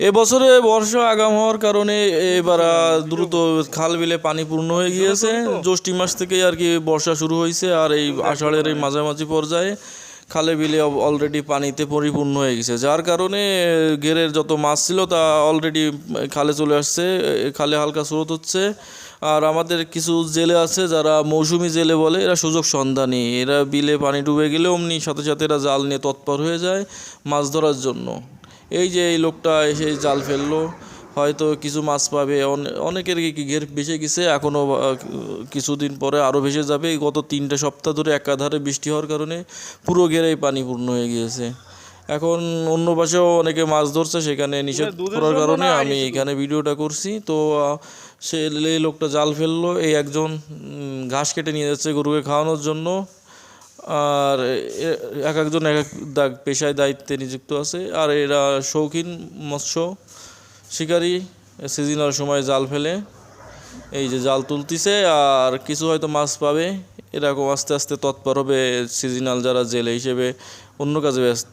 এবছরে বর্ষা আগাম হওয়ার কারণে এবার দ্রুত খাল বিলে পানি পূর্ণ হয়ে গিয়েছে। জ্যৈষ্ঠ মাস থেকেই আর কি বর্ষা শুরু হয়েছে আর এই আষাঢ়ের এই মাঝামাঝি পর্যায়ে খালে বিলে অলরেডি পানিতে পরিপূর্ণ হয়ে গেছে যার কারণে ঘেরের যত মাছ ছিল তা অলরেডি খালে চলে আসছে খালে হালকা স্রোত হচ্ছে। আর আমাদের কিছু জেলে আছে যারা মৌসুমি জেলে বলে, এরা সুযোগ সন্ধানী। এরা বিলে পানি ডুবে গেলে অমনি সাথে সাথে এরা জাল নিয়ে তৎপর হয়ে যায় মাছ ধরার জন্য। এই যে এই লোকটা এসে জাল ফেলল হয়তো কিছু মাছ পাবে। অনে- অনেকের কি ঘের ভেসে গেছে এখনও কিছুদিন পরে আরও ভেসে যাবে। গত তিনটে সপ্তাহ ধরে একাধারে বৃষ্টি হওয়ার কারণে পুরো ঘেরেই পানি পূর্ণ হয়ে গিয়েছে। এখন অন্য পাশেও অনেকে মাছ ধরছে সেখানে নিষেধ করার কারণে আমি এখানে ভিডিওটা করছি। তো সে লোকটা জাল ফেলল এই একজন ঘাস কেটে নিয়ে যাচ্ছে গরুকে খাওয়ানোর জন্য। আর এক একজন এক এক দা- পেশায় দায়িত্বে নিযুক্ত আছে। আর এরা শৌখিন, মৎস্য শিকারী, সিজনাল সময় জাল ফেলে। এই যে জাল তুলতেছে, আর কিছু হয়তো মাছ পাবে। এরকম আস্তে আস্তে তৎপর হবে সিজনাল যারা জেলে হিসেবে অন্য কাজে ব্যস্ত।